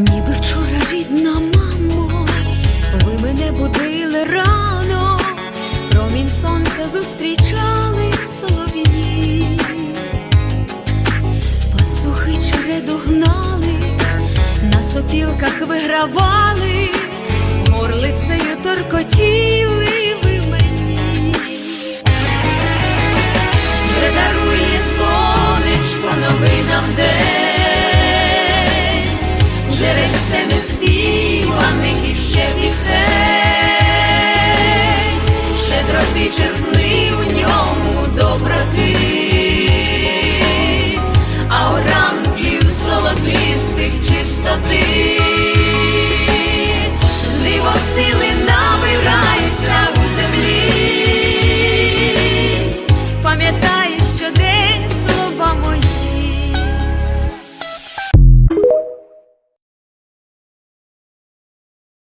ніби вчора рідна мамо, ви мене будили рано, промінь сонця зустрічали солов'ї, пастухи череду гнали, на сопілках вигравали, горлицею торкотіли ви мені. Вже дарує сонечко новий нам неспіваних іще пісень, щедро ти черпни у ньому доброти, а у ранків золотистих чистоти.